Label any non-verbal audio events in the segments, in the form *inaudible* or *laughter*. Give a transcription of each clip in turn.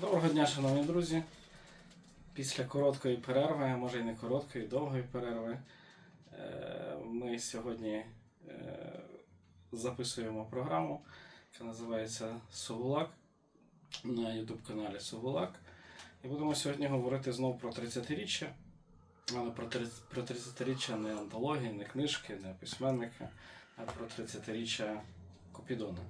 Доброго дня, шановні друзі. Після короткої перерви, може і не короткої, довгої перерви, е, ми сьогодні е, записуємо програму, яка називається Сугулак на YouTube каналі Сугулак. І будемо сьогодні говорити знову про 30-річчя, але про 30 про 30-річчя не антології, не книжки, не письменника, а про 30-річчя Купідона.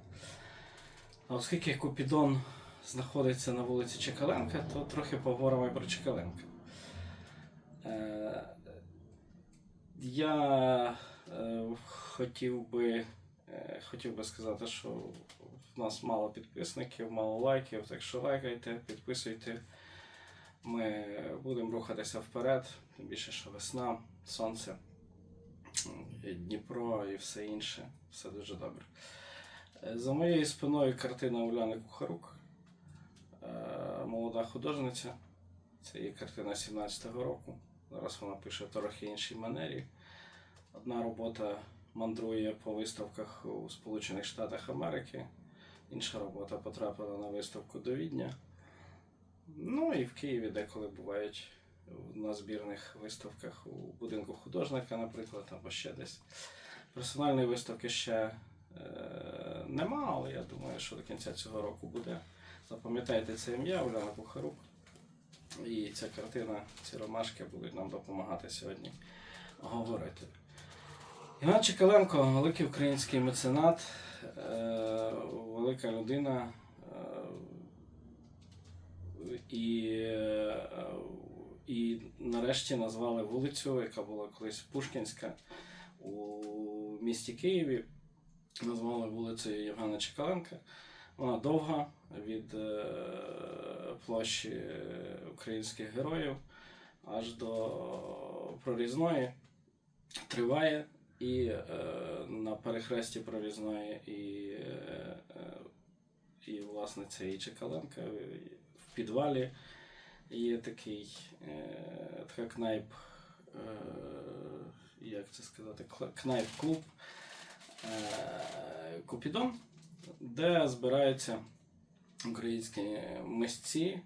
А оскільки Купідон знаходиться на вулиці Чекаленка, то трохи поговоримо і про Чекаленка. Е, я е, хотів би, е, хотів би сказати, що в нас мало підписників, мало лайків, так що лайкайте, підписуйте. Ми будемо рухатися вперед, тим більше, що весна, сонце, Дніпро і все інше. Все дуже добре. За моєю спиною картина Уляни Кухарук, молода художниця. Це її картина 17-го року. Зараз вона пише в трохи іншій манері. Одна робота мандрує по виставках у Сполучених Штатах Америки, інша робота потрапила на виставку до Відня. Ну і в Києві деколи бувають на збірних виставках у будинку художника, наприклад, або ще десь. Персональної виставки ще е, нема, але я думаю, що до кінця цього року буде. Запам'ятайте це ім'я Уляна Кухарук. І ця картина, ці ромашки будуть нам допомагати сьогодні говорити. Іван Чекаленко, великий український меценат, е, велика людина. е, І, і нарешті назвали вулицю, яка була колись Пушкінська у місті Києві. Назвали вулицею Євгена Чекаленка. Вона довга від е, площі українських героїв аж до прорізної. Триває і е, на перехресті прорізної і, е, і власне і Чекаленка. В підвалі є такий е, така кнайп, е, як це сказати, кнайп-клуб е, Купідон, де збираються українські митці,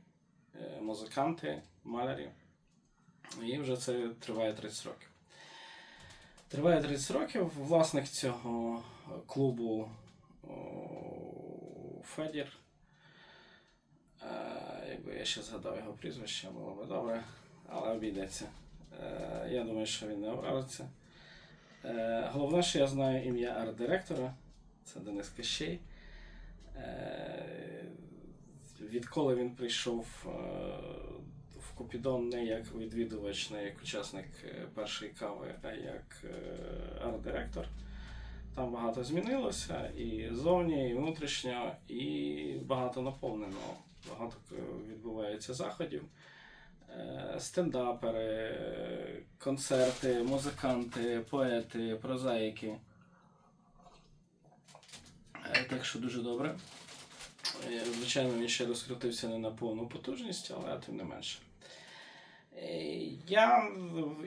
е, музиканти, малярі. І вже це триває 30 років. Триває 30 років. Власник цього клубу Федір. Е, Якби я ще згадав його прізвище, було б добре, але обійдеться. Е, Я думаю, що він не образиться. Головне, що я знаю ім'я арт-директора, це Денис Кащей. Відколи він прийшов е, в Купідон не як відвідувач, не як учасник е, першої кави, а як е, арт-директор. Там багато змінилося і зовні, і внутрішньо, і багато наповнено. Багато відбувається заходів. Стендапери, концерти, музиканти, поети, прозаїки. Так що дуже добре. Звичайно, він ще розкрутився не на повну потужність, але тим не менше. Е, Я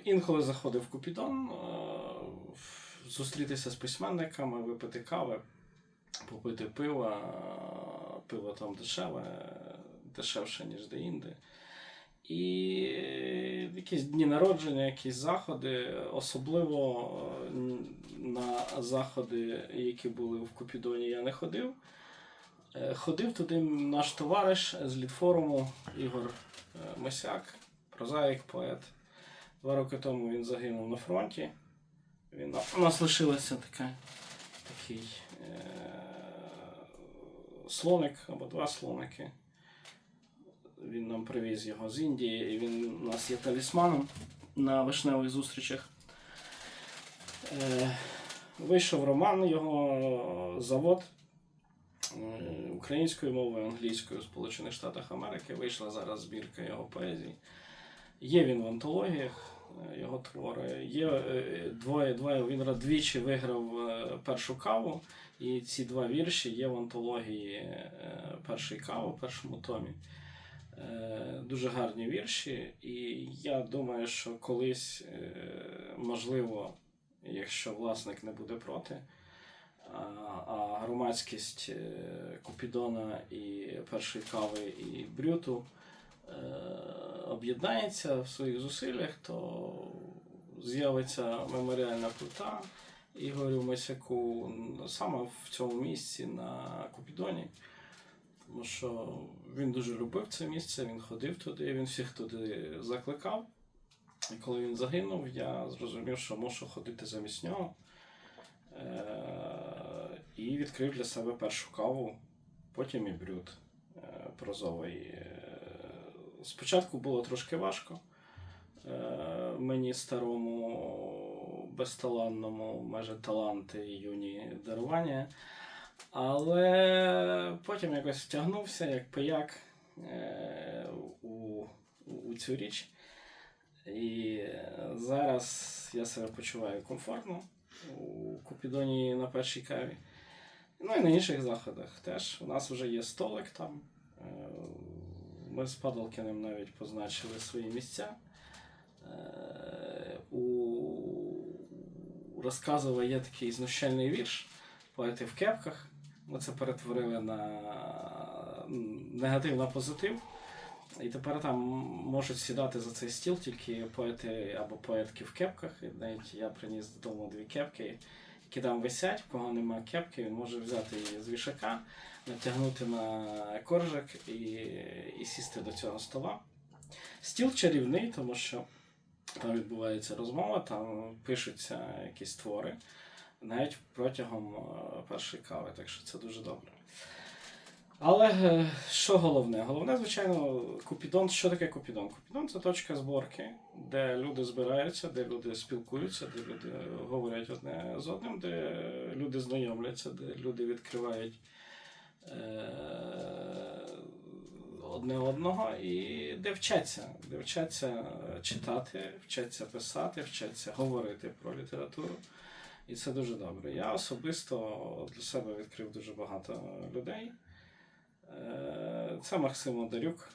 інколи заходив в Купідон е, зустрітися з письменниками, випити кави, попити пива. Пиво там дешеве, дешевше, ніж де-інде. І якісь дні народження, якісь заходи, особливо е, на заходи, які були в Купідоні, я не ходив. Е, Ходив туди наш товариш з літфоруму Ігор е, Мисяк, прозаїк, поет. Два роки тому він загинув на фронті. Він, у нас лишилося таке, такий е, слоник або два слоники. Він нам привіз його з Індії, і він у нас є талісманом на вишневих зустрічах. Е, вийшов роман, його завод українською мовою, англійською в Сполучених Штатах Америки. Вийшла зараз збірка його поезії. Є він в антологіях, е, його твори. Є е, двоє, двоє він двічі виграв е, першу каву, і ці два вірші є в антології е, першої кави, першому томі. Е, Дуже гарні вірші, і я думаю, що колись, е, можливо, якщо власник не буде проти, А, громадськість е, Купідона і першої кави і Брюту е, об'єднається в своїх зусиллях, то з'явиться меморіальна плита Ігорю Мисяку саме в цьому місці на Купідоні. Тому що він дуже любив це місце, він ходив туди, він всіх туди закликав. І коли він загинув, я зрозумів, що мушу ходити замість нього. І відкрив для себе першу каву, потім і брюд е- прозовий. Е- Спочатку було трошки важко. Е- мені старому, безталанному, майже таланти юні дарування. Але потім якось втягнувся як пияк у, у цю річ. І зараз я себе почуваю комфортно у Купідоні на першій каві. Ну і на інших заходах теж. У нас вже є столик там. Е, Ми з Падалкіним навіть позначили свої місця. Е, У Розказова є такий знущальний вірш поети в кепках. Ми це перетворили на негатив на позитив. І тепер там можуть сідати за цей стіл тільки поети або поетки в кепках. І навіть я приніс додому дві кепки, які там висять, в кого нема кепки, він може взяти її з вішака, натягнути на коржик і, і сісти до цього стола. Стіл чарівний, тому що там відбувається розмова, там пишуться якісь твори навіть протягом е, першої кави, так що це дуже добре. Але е, що головне? Головне, звичайно, Купідон. Що таке Купідон? Купідон це точка зборки, де люди збираються, де люди спілкуються, де люди говорять одне з одним, де люди знайомляться, де люди відкривають е- одне одного і де вчаться, де вчаться читати, вчаться писати, вчаться говорити про літературу. І це дуже добре. Я особисто для себе відкрив дуже багато людей. Це Максим Одарюк,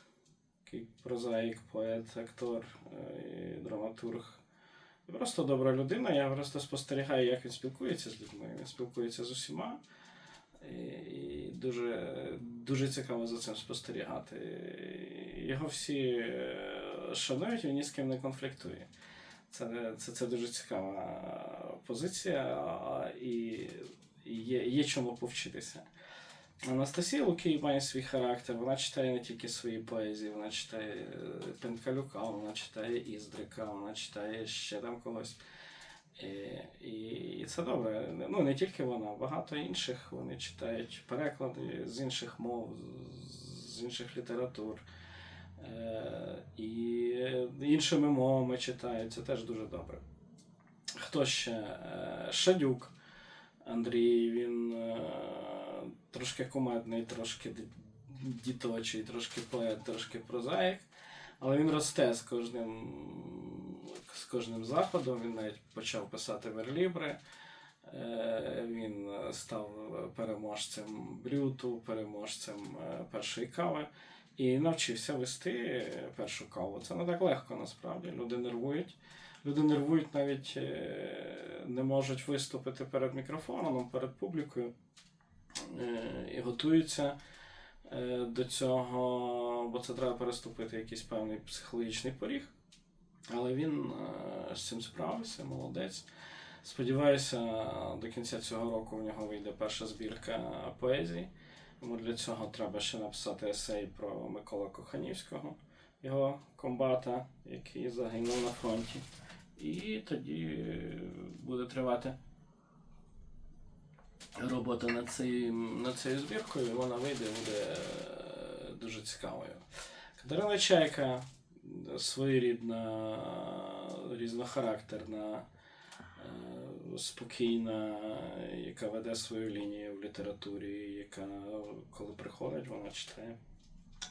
який прозаїк, поет, актор е, і драматург. Просто добра людина. Я просто спостерігаю, як він спілкується з людьми. Він спілкується з усіма. І дуже, дуже цікаво за цим спостерігати. Його всі е, шанують, він ні з ким не конфліктує. Це, це, це дуже цікава позиція і є, є чому повчитися. Анастасія Лукій має свій характер, вона читає не тільки свої поезії, вона читає е, Пенткалюка, вона читає Іздрика, вона читає ще там когось. І, і, і це добре. Ну, не тільки вона, багато інших вони читають переклади з інших мов, з- інших літератур. Е, і іншими мовами читають, це теж дуже добре. Хто ще? Е, Шадюк Андрій, він е, трошки кумедний, трошки діточий, трошки поет, трошки прозаїк, але він росте з кожним, з кожним заходом. Він навіть почав писати верлібри. Е, Він став переможцем брюту, переможцем е, першої кави і навчився вести першу каву. Це не так легко насправді. Люди нервують. Люди нервують навіть е, не можуть виступити перед мікрофоном, перед публікою і готуються е, до цього, бо це треба переступити якийсь певний психологічний поріг. Але він е, з цим справився, молодець. Сподіваюся, до кінця цього року в нього вийде перша збірка поезії. Йому для цього треба ще написати есей про Микола Коханівського, його комбата, який загинув на фронті. І тоді е, буде тривати робота над, цим, над цією збіркою, вона вийде буде е, дуже цікавою. Катерина Чайка своєрідна, різнохарактерна, е, спокійна, яка веде свою лінію в літературі, яка, коли приходить, вона читає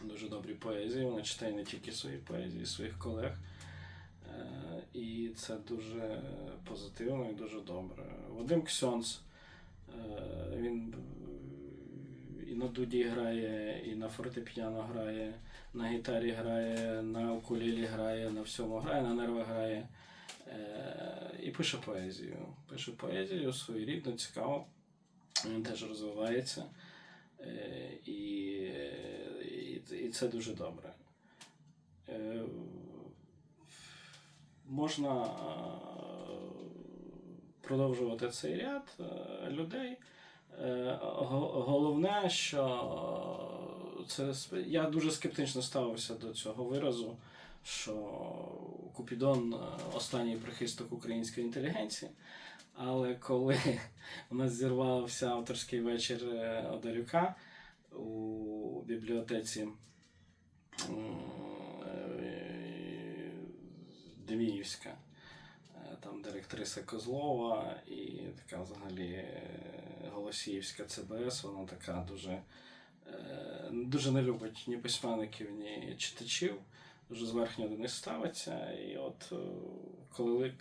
дуже добрі поезії, вона читає не тільки свої поезії, своїх колег. Е, І це дуже позитивно і дуже добре. Вадим Ксьонц, е, він і на дуді грає, і на фортепіано грає, на гітарі грає, на укулелі грає, на всьому грає, на нервах грає. Е, І пише поезію. Пише поезію своєрідно, цікаво. Він теж розвивається. Е, І, і, це дуже добре. Е, Можна е, продовжувати цей ряд е, людей. Е, Головне, що це я дуже скептично ставився до цього виразу, що Купідон е, останній прихисток української інтелігенції. Але коли *laughs* у нас зірвався авторський вечір е, Одарюка у бібліотеці е, Деміївська, е, там директриса Козлова і така взагалі е, Голосіївська ЦБС, вона така дуже, е, дуже не любить ні письменників, ні читачів. Дуже зверхньо до них ставиться. І от е, коли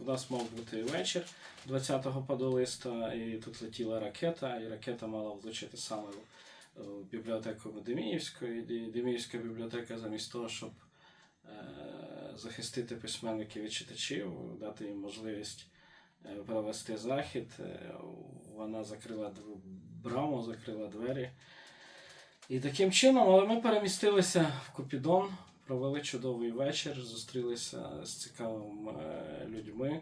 в нас мав бути вечір 20-го падолиста, і тут летіла ракета, і ракета мала влучити саме в, бібліотеку Деміївську, і Деміївська бібліотека замість того, щоб захистити письменників і читачів, дати їм можливість е, провести захід, е, вона закрила браму, закрила двері. І таким чином, але ми перемістилися в Купідон, провели чудовий вечір, зустрілися з цікавими е, людьми.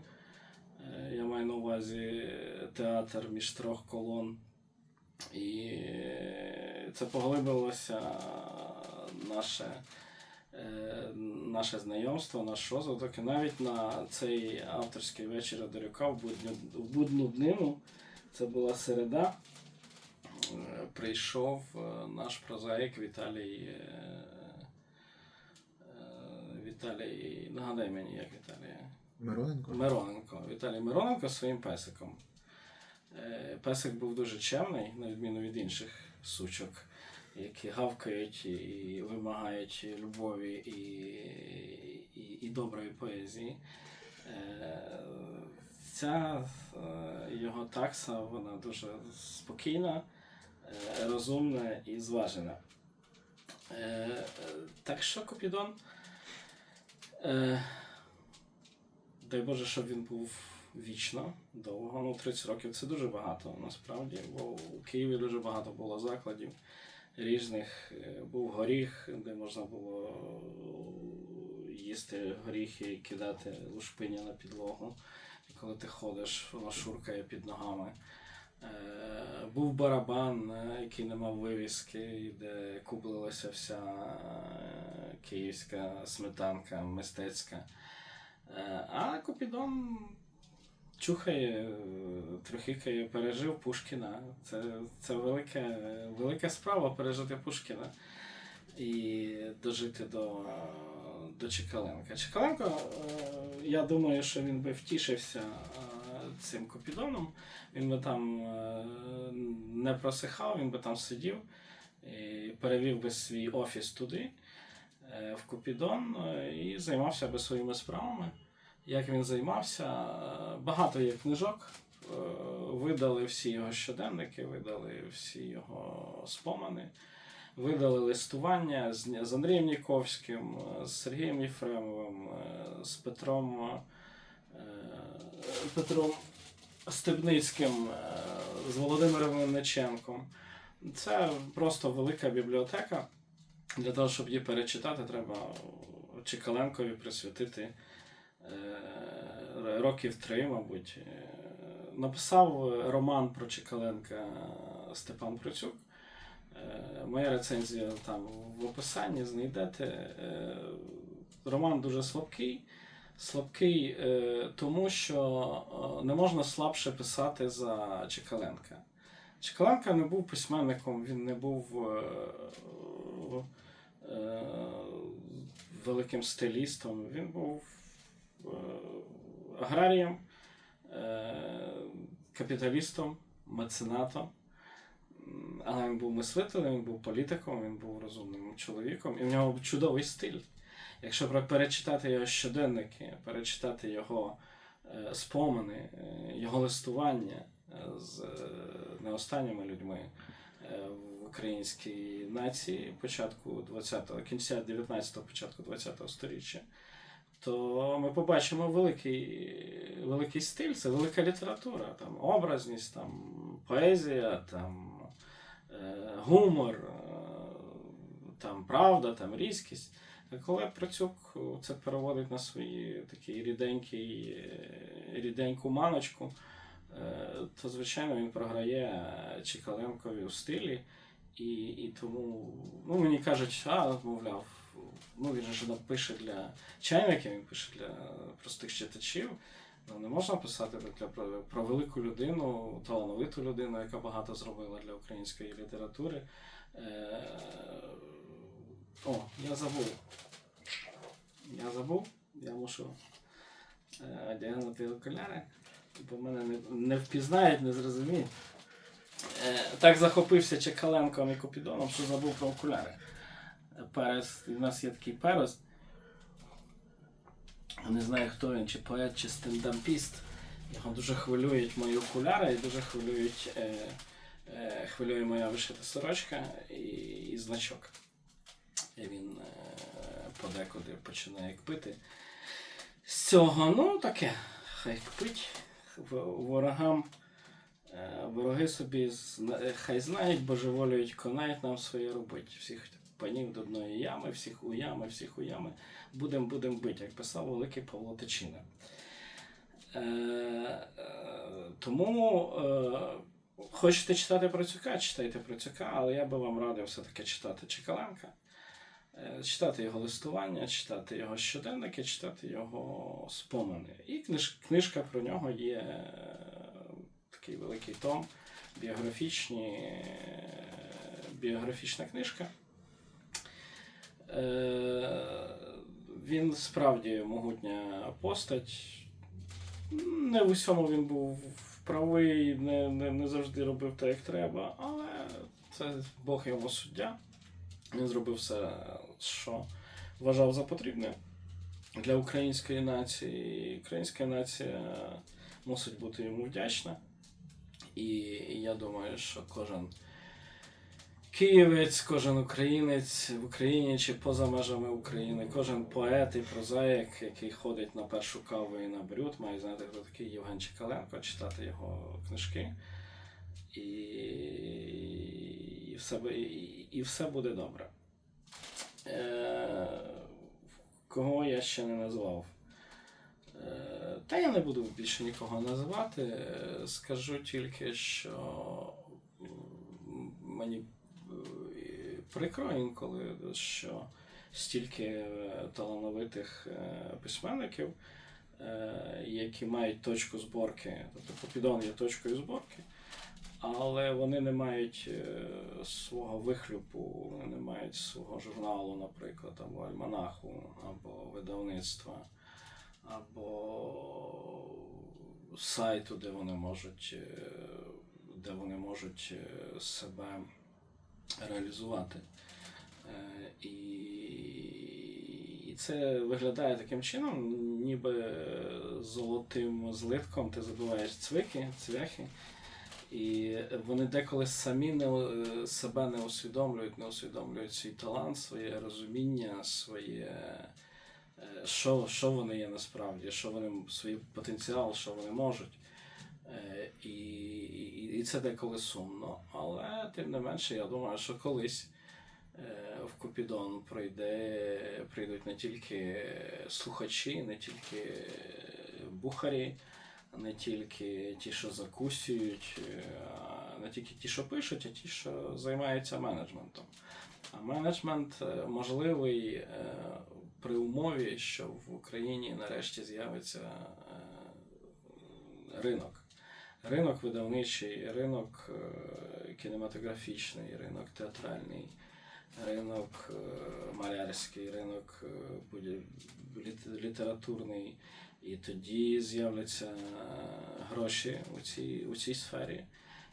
Я маю на увазі театр між трьох колон. І це поглибилося наше, наше знайомство, наш розвиток. І навіть на цей авторський вечір Одарюка в будню, в будну днину, це була середа, е, прийшов е, наш прозаїк Віталій. е, Віталій, нагадай мені, як Віталій. Мироненко? Мироненко. Віталій Мироненко зі своїм песиком. Песик був дуже чемний, на відміну від інших сучок, які гавкають і вимагають любові і, і, і доброї поезії. Е, Ця е, його такса, вона дуже спокійна, е, розумна і зважена. Так що Купідон. Е, Дай Боже, щоб він був вічно, довго. Ну, 30 років це дуже багато насправді, бо у Києві дуже багато було закладів різних. Е, Був горіх, де можна було їсти горіхи і кидати лушпиня на підлогу. Коли ти ходиш, воно шуркає під ногами. Е, Був барабан, е, який не мав вивіски, де куплилася вся київська сметанка мистецька. А Купідон чухає, е, трохикає, пережив Пушкіна. Це, це велика, велика справа пережити Пушкіна і дожити до, до Чекаленка. Чекаленко, е, я думаю, що він би втішився е, цим Купідоном. Він би там не просихав, він би там сидів і перевів би свій офіс туди в Купідон е, і займався би своїми справами. Як він займався, багато є книжок. е, Видали всі його щоденники, видали всі його спомини, видали листування з, Андрієм Ніковським, е, з Сергієм Єфремовим, е, з Петром, Петром Стебницьким, з Володимиром Винниченком. Це просто велика бібліотека. Для того, щоб її перечитати, треба Чекаленкові присвятити років три, мабуть. Е, Написав роман про Чекаленка Степан Процюк. Е, Моя рецензія там в описанні знайдете. Е, Роман дуже слабкий. Слабкий е, тому, що е, не можна слабше писати за Чекаленка. Чекаленка не був письменником, він не був е, е, великим стилістом, він був е, аграрієм, е, капіталістом, меценатом. Але він був мислителем, він був політиком, він був розумним чоловіком, і в нього був чудовий стиль. Якщо перечитати його щоденники, перечитати його е, спомини, е, його листування е, з е, не останніми людьми е, в українській нації початку 20-го, кінця 19-го, початку 20-го сторіччя, то ми побачимо великий, великий стиль, це велика література, там образність, там поезія, там е, гумор, е, там правда, там різкість. Коли Процюк це переводить на свої такий ріденький, е, ріденьку маночку, е, то звичайно він програє Чікаленкові в стилі. І, і тому ну, мені кажуть, а, мовляв, ну він же ж напише для чайників, він пише для простих читачів. Ну, не можна писати для, про, велику людину, талановиту людину, яка багато зробила для української літератури. Е, о, я забув. Я забув, я мушу е, одягнути окуляри, бо мене не, не впізнають, не зрозуміють. Е, так захопився Чекаленком і Купідоном, що забув про окуляри. Перес, у нас є такий перес. Не знаю, хто він, чи поет, чи стендапіст. Його дуже хвилюють мої окуляри і дуже хвилюють, е, е, хвилює моя вишита сорочка і, і значок. І він е, подекуди починає кпити. З цього, ну таке, хай кпить. Ворогам. Е, Вороги собі хай знають, божеволюють, конають нам своє робить. Всіх панів до одної ями, всіх у ями, всіх у ями. Будем, будем бить, як писав великий Павло Тичина. Е, е, тому е, хочете читати Процюка, читайте Процюка, але я би вам радив все-таки читати Чекаленка. Е, Читати його листування, читати його щоденники, читати його спомини. І книж, книжка про нього є е, такий великий том, біографічні, біографічна книжка. Е, Він справді могутня постать. Не в усьому він був правий, не, не, не завжди робив так, як треба, але це Бог йому суддя. Він зробив все, що вважав за потрібне для української нації. Українська нація мусить бути йому вдячна. І я думаю, що кожен київець, кожен українець в Україні чи поза межами України, кожен поет і прозаїк, який ходить на першу каву і на брюд, має знати, хто такий Євген Чекаленко, читати його книжки. І, і, все, і, і все буде добре. Е, кого я ще не назвав? Е, Та я не буду більше нікого називати. Скажу тільки, що мені прикро інколи, що стільки е, талановитих е, письменників, е, які мають точку зборки, тобто Попідон є точкою зборки, але вони не мають свого вихлюпу, вони не мають свого журналу, наприклад, або альманаху, або видавництва або сайту, де вони можуть, де вони можуть себе реалізувати. Е, І, це виглядає таким чином, ніби золотим злитком ти забиваєш цвики, цвяхи. І вони деколи самі не, е, себе не усвідомлюють, не усвідомлюють свій талант, своє розуміння, своє е, що, що вони є насправді, що вони свій потенціал, що вони можуть. І, і, це деколи сумно. Але тим не менше, я думаю, що колись е, в Купідон прийде, прийдуть не тільки слухачі, не тільки бухарі, не тільки ті, що закусюють, е, не тільки ті, що пишуть, а ті, що займаються менеджментом. А менеджмент е, можливий при умові, що в Україні нарешті з'явиться ринок. Ринок видавничий, ринок е, кінематографічний, ринок театральний, ринок е, малярський, ринок е, літературний. І тоді з'являться гроші у цій, у цій сфері.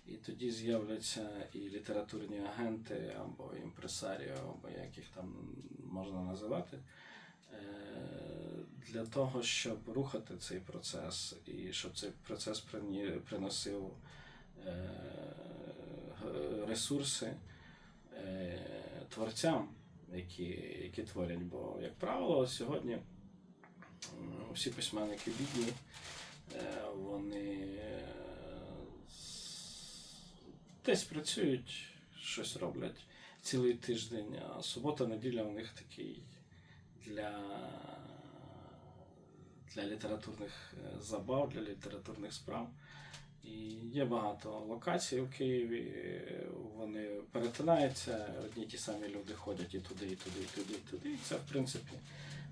І тоді з'являться і літературні агенти, або імпресаріо, або як їх там можна називати, для того, щоб рухати цей процес і щоб цей процес приносив е, ресурси е, творцям, які, які творять. Бо, як правило, сьогодні Всі письменники бідні, е, вони десь працюють, щось роблять цілий тиждень, а субота, неділя у них такий для, для літературних е, забав, для літературних справ. І є багато локацій у Києві, вони перетинаються, одні ті самі люди ходять і туди, і туди, і туди, і туди. І це, в принципі,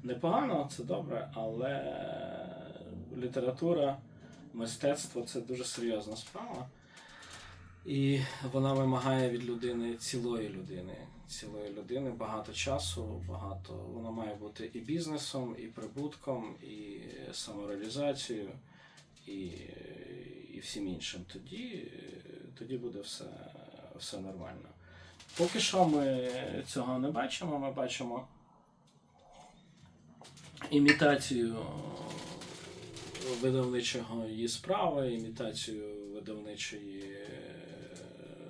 непогано, це добре, але література, мистецтво це дуже серйозна справа. І вона вимагає від людини цілої людини. Цілої людини багато часу, багато. Вона має бути і бізнесом, і прибутком, і самореалізацією, і, і всім іншим. Тоді, тоді буде все, все нормально. Поки що ми цього не бачимо. Ми бачимо імітацію видавничого її справи, імітацію видавничої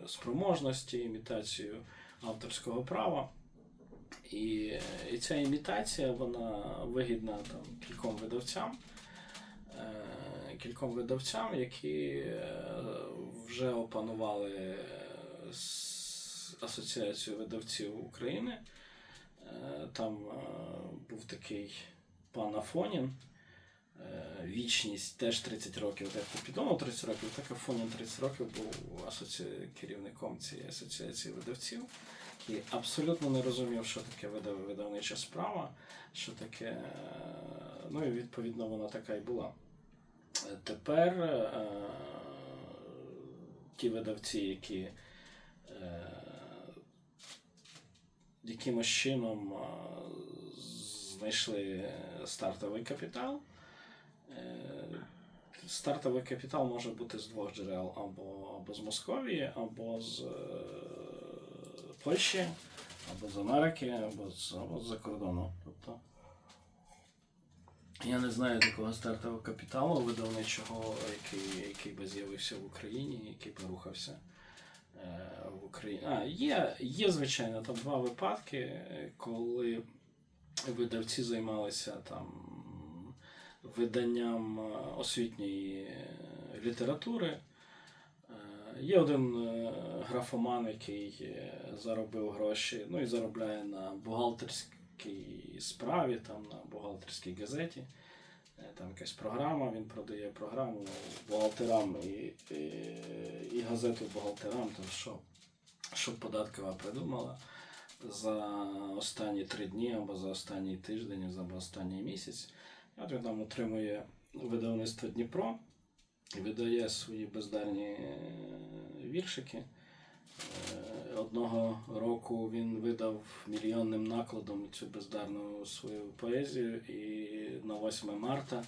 спроможності, імітацію авторського права. І, і ця імітація вона вигідна там, кільком видавцям, е, кільком видавцям, які е, вже опанували е, Асоціацію видавців України. Там був такий пан Афонін, вічність теж 30 років, так Купідону 30 років, так і Афонін 30 років був асоці... керівником цієї асоціації видавців. І абсолютно не розумів, що таке видав... видавнича справа, що таке. е, Ну і відповідно вона така і була. Е, Тепер е, ті видавці, які е, якимось чином е, знайшли стартовий капітал. Е, Стартовий капітал може бути з двох джерел: або, або з Московії, або з е, Польщі, або з Америки, або з, або з-за кордону. Тобто, я не знаю такого стартового капіталу видавничого, який, який би з'явився в Україні, який би рухався е, в Україні. А, є, є, звичайно, там два випадки, коли видавці займалися там виданням е, освітньої е, літератури. Е, Є один графоман, який заробив гроші, ну і заробляє на бухгалтерській справі, там на бухгалтерській газеті. Там якась програма, він продає програму бухгалтерам і, і, і газету бухгалтерам, то що, що податкова придумала за останні три дні, або за останній тиждень, або за останній місяць. От він там отримує видавництво Дніпро і видає свої бездарні е, віршики. Е, Одного року він видав мільйонним накладом цю бездарну свою поезію, і на 8 марта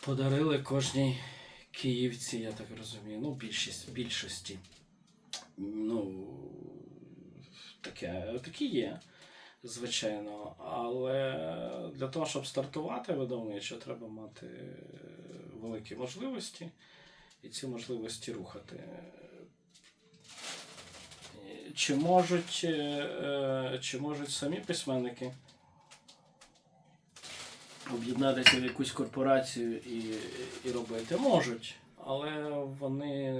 подарили кожній київці, я так розумію, ну, більшість, більшості. Ну, таке, таке є, звичайно. Але для того, щоб стартувати видавничо, треба мати великі можливості і ці можливості рухати. Чи можуть, е, е, чи можуть самі письменники об'єднатися в якусь корпорацію і, і робити? Можуть, але вони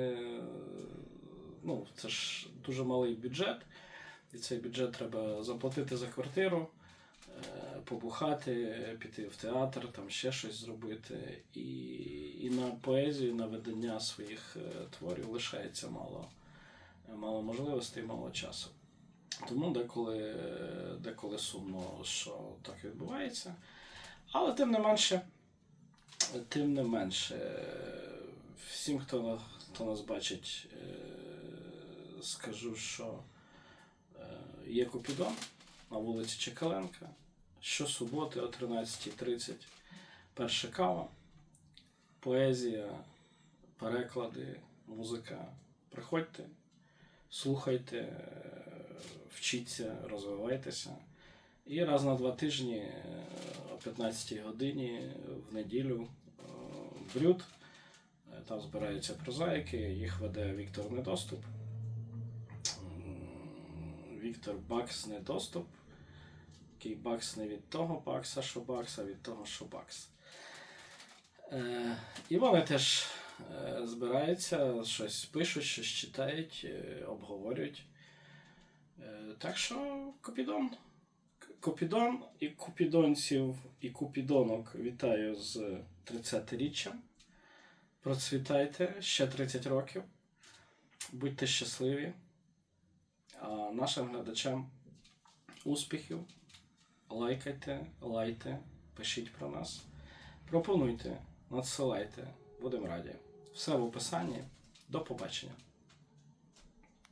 ну, це ж дуже малий бюджет, і цей бюджет треба заплатити за квартиру, е, побухати, піти в театр, там ще щось зробити. І, і на поезію, на видання своїх е, творів лишається мало, мало можливостей, мало часу. Тому деколи, деколи сумно, що так відбувається. Але тим не менше, тим не менше, всім, хто, хто нас бачить, е, скажу, що е, є Купідон на вулиці Чекаленка. Щосуботи о 13.30 перша кава, поезія, переклади, музика. Приходьте, слухайте, вчіться, розвивайтеся. І раз на два тижні о 15-й годині в неділю е, брюд. Е, Там збираються прозаїки, їх веде Віктор Недоступ. Віктор Бакс Недоступ. Такий бакс не від того бакса, що бакс, а від того, що бакс. Е, і вони теж е, збираються, щось пишуть, щось читають, е, обговорюють. Е, так що Купідон. Купідон і купідонців і купідонок вітаю з 30-річчям. Процвітайте ще 30 років. Будьте щасливі. Нашим глядачам успіхів. Лайкайте, лайте, пишіть про нас. Пропонуйте, надсилайте. Будемо раді. Все в описанні. До побачення.